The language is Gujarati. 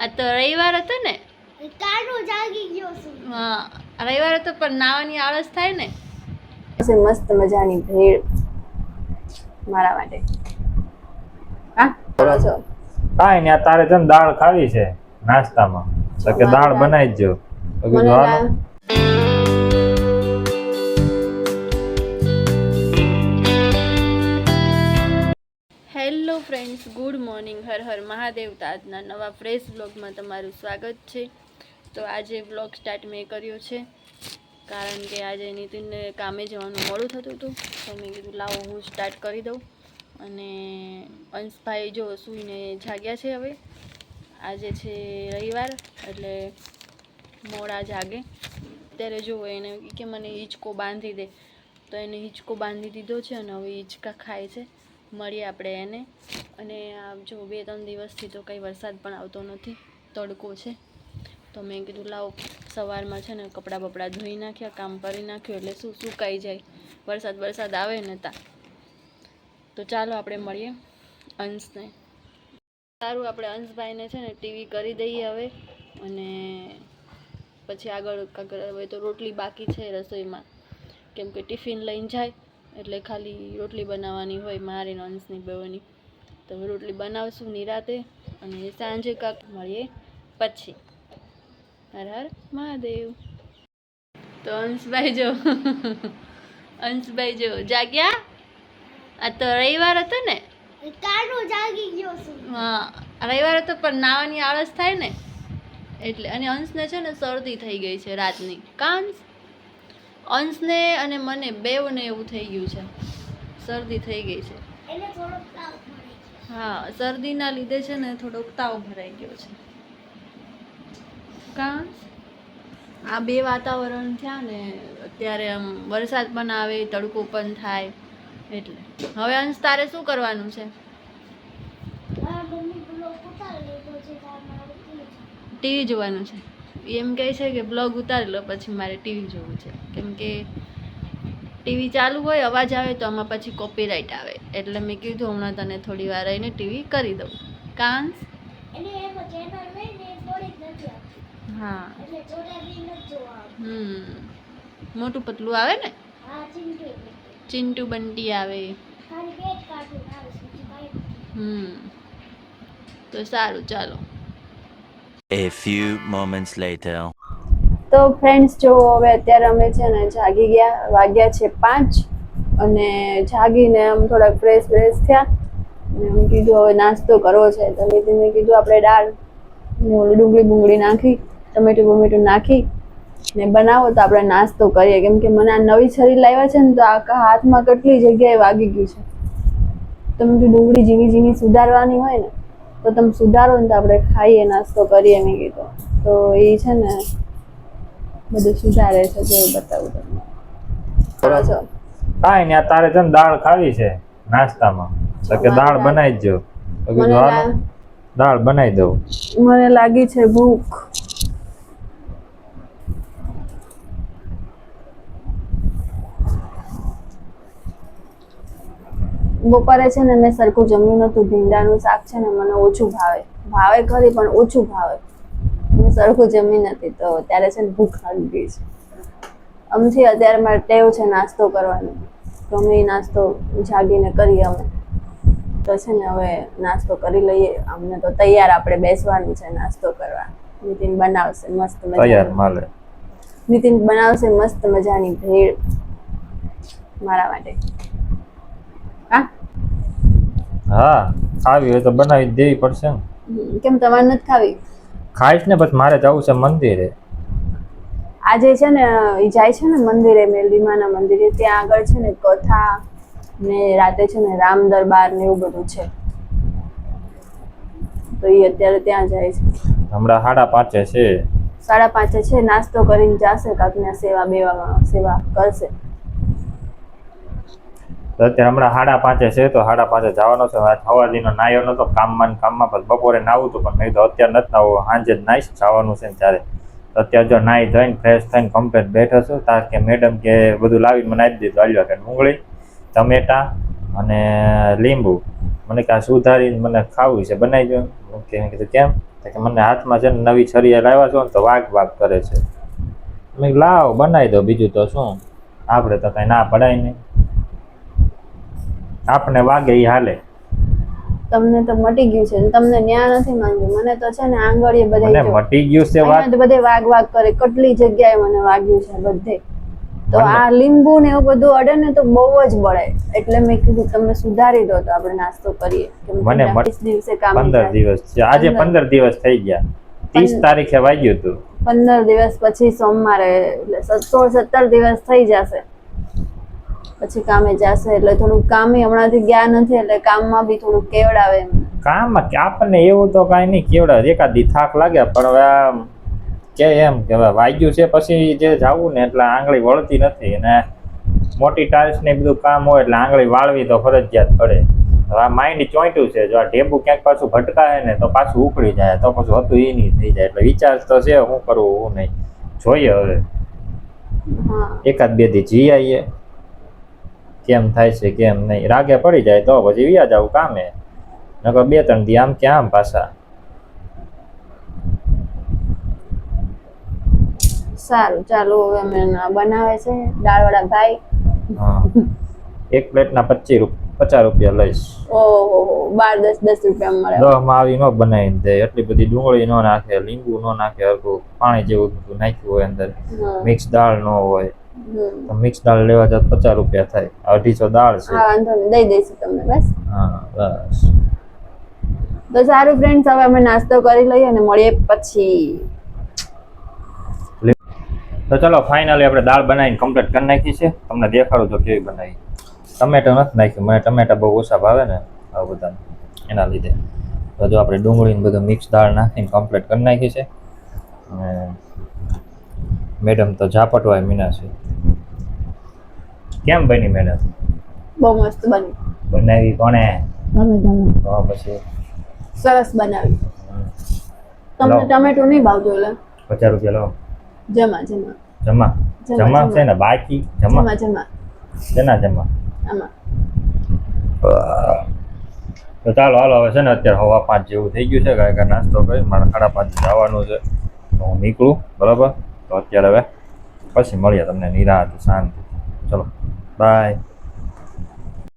આ તો રવિવાર હતો ને? જાગી ગયો છું. હા રવિવાર હતો પણ નાવાની આળસ થાય ને? મસ્ત મજાની ભેળ મારા માટે. હા? કરો છો. કાંઈ તારે છે ને દાળ ખાવી છે નાસ્તામાં. તો કે દાળ બનાવી જ જો friends good morning Har Har Mahadev. તો આજના નવા ફ્રેશ બ્લોગમાં તમારું સ્વાગત છે. તો આજે બ્લોગ સ્ટાર્ટ મેં કર્યો છે. કારણ કે આજે નીતિનને કામે જવાનું મોડું થતું હતું. તો મેં કીધું, લાવો, હું સ્ટાર્ટ કરી દઉં. અને અંશભાઈ જો સૂઈને જાગ્યા છે હવે. આજે છે રવિવાર, એટલે મોડા જાગે. ત્યારે જુઓ એને કે મને હિંચકો બાંધી દે. તો એને હિંચકો બાંધી દીધો છે અને હવે હિંચકા ખાય છે. મળીએ આપણે એને. અને આ જો બે ત્રણ દિવસથી તો કંઈ વરસાદ પણ આવતો નથી, તડકો છે. તો મેં કીધું, લાવો, સવારમાં છે ને કપડાં બપડા ધોઈ નાખ્યા, કામ કરી નાખ્યું, એટલે શું સુકાઈ જાય. વરસાદ વરસાદ આવે ને તા. તો ચાલો આપણે મળીએ અંશને. સારું, આપણે અંશભાઈને છે ને ટીવી કરી દઈએ હવે. અને પછી આગળ આગળ હવે તો રોટલી બાકી છે રસોઈમાં. કેમ કે ટિફિન લઈને જાય. એટલે ખાલી રોટલી બનાવવાની હોય મારી ને અંશની બેઓની તો રોટલી બનાવશું નિરાતે અને સાંજે કાંક મળીએ પછી. હર હર મહાદેવ. તો અંશભાઈ જો અંશભાઈ જો જાગ્યા? આ તો રવિવાર હતો ને? જાગી ગયો હા રવિવાર હતો પણ નાવાની આળસ થાય ને. એટલે અને અંશને છે ને શરદી થઈ ગઈ છે રાતની. કાંસ? અંશને અને મને બેવને એવું થઈ ગયું છે. શરદી થઈ ગઈ છે. હા શરદીના લીધે છે ને થોડોક તાવ ભરાઈ ગયો છે. કાં આ બે વાતાવરણ થયા ને અત્યારે આમ વરસાદ પણ આવે તડકો પણ થાય એટલે. હવે અંશ તારે શું કરવાનું છે? ટીવી જોવાનું છે. એમ કહે છે કે બ્લોગ ઉતારી લો પછી મારે ટીવી જોવું છે. કેમ કે ટીવી ચાલુ હોય અવાજ આવે તો આમાં પછી કોપીરાઇટ આવે. એટલે મેં કીધું હમણાં તને થોડી વાર રહીને ટીવી કરી દઉં. કાંસ? આવતી. હા. હમ. મોટું પતલું આવે ને? ચિંટુ બંટી આવે. હમ. તો સારું ચાલો. A few moments later. તો ફ્રેન્ડ્સ જો હવે અત્યારે અમે છે ને જાગી ગયા, વાગ્યા છે પાંચ અને જાગીને આમ થોડાક ફ્રેશ ફ્રેશ થયા. અને અમે કીધું હવે નાસ્તો કરવો છે. તો નીતિને કીધું આપણે દાળ ડુંગળી બુંગળી નાખી, ટમેટું બમેટું નાખી ને બનાવો તો આપણે નાસ્તો કરીએ. કેમ કે મને આ નવી છરી લાવ્યા છે ને તો આખા હાથમાં કેટલી જગ્યાએ વાગી ગયું છે. તમે ડુંગળી ઝીણી ઝીણી સુધારવાની હોય ને તો તમે સુધારો ને તો આપણે ખાઈએ નાસ્તો કરીએ મેં કીધું. તો એ છે ને બધું સુધારે છે જેવું બતાવું તમને. કરો છો કાંઈ નહીં તારે છે ને દાળ ખાવી છે નાસ્તામાં. તો કે દાળ બનાવી જ જો લા- દાળ બનાવી દઉં. મને લાગી છે ભૂખ. બપોરે છે ને મેં સરખું જમ્યું નતું ભીંડાનું શાક છે ને મને ઓછું ભાવે. ભાવે ખરી પણ ઓછું ભાવે. મેં સરખું જમી નથી તો ત્યારે છે ને ભૂખ લાગી ગઈ છે. અમથી અત્યારે મારે ટેવ છે નાસ્તો કરવાનો. તો અમે ઈ નાસ્તો જાગીને કરીએ અમે. તો છે ને હવે નાસ્તો કરી લઈએ. અમને તો તૈયાર આપણે બેસવાનું છે નાસ્તો કરવા. નીતિન બનાવશે મસ્ત મજા મજાની નીતિન બનાવશે મસ્ત મજાની ભેળ. મારા માટે. હા ખાવી હોય તો બનાવી દેવી પડશે ને. કેમ તમારે નથી ખાવી? ખાઈશ ને પછી મારે જવું છે મંદિરે. આજે છે ને એ જાય છે ને મંદિરે મેલડીમાના મંદિરે ત્યાં આગળ છે ને કથા ને રાતે છે ને રામ દરબાર ને એવું બધું છે. તો એ અત્યારે ત્યાં જાય છે. હમણાં સાડા પાંચે છે. સાડા પાંચે છે નાસ્તો કરીને જાશે કાંકના સેવા બેવા સેવા કરશે. તો અત્યારે હમણાં સાડા પાંચે છે, તો સાડા પાંચે જવાનો છે. સવારથીનો નાયો નહોતો કામમાં કામમાં, પછી બપોરે નાવું હતું પણ મેં કીધું અત્યારે નથી નાવું સાંજે જ નાઈશ જવાનું છે ત્યારે. અત્યારે જો નાહી ધોઈને ફ્રેશ થઈને કમ્પ્લેટ બેઠો છું. તાર કે મેડમ કે બધું લાવીને મને આપી દીધું. હાલ્યો કે ડુંગળી, ટમેટા અને લીંબુ. મને કે આ સુધારીને મને ખાવું છે બનાવી દો કે કીધું, કેમ? કે મને હાથમાં છે ને નવી છરિયા લાવ્યા છો ને તો વાઘ વાઘ કરે છે. મેં લાવ બનાવી દો બીજું તો શું? આપણે તો કાંઈ ના પડાય નહીં આપણે વાગે એ હાલે. તમને તો મટી ગયું છે તમને ન્યા નથી માંગ્યું મને તો છે ને આંગળીએ બધે મને મટી ગયું છે વાત. તો બધે વાગ વાગ કરે કેટલી જગ્યાએ મને વાગ્યું છે બધે. તો આ લીંબુ ને એવું બધું અડે ને તો બહુ જ બળે. એટલે મેં કીધું તમે સુધારી દો તો આપણે નાસ્તો કરીએ. મને મટ- 20 દિવસે કામ પંદર દિવસ છે. આજે પંદર. પંદર દિવસ થઈ ગયા. ત્રીસ પંદર. તારીખે વાગ્યું હતું પંદર દિવસ પછી સોમવારે એટલે સોળ સત્તર દિવસ થઈ જશે. પછી કામે જશે એટલે થોડું કામે હમણાંથી ગયા નથી એટલે કામમાં બી થોડું કેવડાવે કામ કામમાં કે આપણને એવું તો કાંઈ નહીં કેવડા એકાદ થાક લાગે પણ હવે કે એમ કે હવે વાગ્યું છે પછી જે જાવું ને એટલે આંગળી વળતી નથી અને મોટી ટાઇલ્સ ને બધું કામ હોય એટલે આંગળી વાળવી તો ફરજિયાત પડે. હવે આ માઇન્ડ ચોંટ્યું છે. જો આ ઢેબુ ક્યાંક પાછું ભટકાય ને તો પાછું ઉકળી જાય તો પછી હતું એ નહીં થઈ જાય. એટલે વિચાર તો છે શું કરવું હું નહીં. જોઈએ હવે. હા. એકાદ બે દી જી આવીએ કેમ થાય છે કેમ નહીં? રાગે પડી જાય તો પછી વ્યા આવું કામે. નકર બે ત્રણ દી આમ કે આમ પાછા? સારું ચાલો હવે અમે બનાવે છે દાળવાળા ભાઈ. હા. એક પ્લેટના પચીસ પચાસ રૂપિયા લઈશ. ઓહો બાર દસ દસ રૂપિયા મળે. દહમાં આવી ન બનાવી દે એટલી બધી ડુંગળી ન નાખે લીંબુ ન નાખે હરખું પાણી જેવું બધું નાખ્યું હોય અંદર. મિક્સ દાળ ન હોય. મિક્સ દાળ લેવા જાત પચાસ રૂપિયા થાય. અઢીસો દાળ છે. હા વાંધો નહીં. દઈ દઈશું તમને બસ. હા બસ. તો સારું ફ્રેન્ડ્સ હવે અમે નાસ્તો કરી લઈએ અને મળીએ પછી. તો ચલો ફાઇનલી આપણે દાળ બનાવીને કમ્પ્લીટ કરી નાખી છે. તમને દેખાડું તો કેવી બનાવી. ટમેટો નથી નાખ્યું. મને ટમેટા બહુ ઓછા ભાવે ને આ બધા એના લીધે. તો જો આપણે ડુંગળીને બધું મિક્સ દાળ નાખીને કમ્પ્લીટ કરી નાખી છે. અને મેડમ તો ઝાપટવાય મીના છે. કેમ બની મેડમ? બહુ મસ્ત બની. બનાવી કોણે? તમે તમે. તો પછી? સરસ બનાવી. તમને ટમેટો નહીં ભાવતું એટલે? પચાસ રૂપિયા લો. જમા જમા. જમા? જમા. છે ને? બાકી? જમા? જમા જમા. શેના જમા? આમાં. તો ચાલો હાલો હવે છે ને અત્યારે હવા પાંચ જેવું થઈ ગયું છે. કાંઈ કાંઈ નાસ્તો કરી મારે સાડા પાંચ જવાનું છે. હું નીકળું બરાબર? તો અત્યારે હવે પછી મળીએ તમને નિરાત શાંતિ ચલો બાય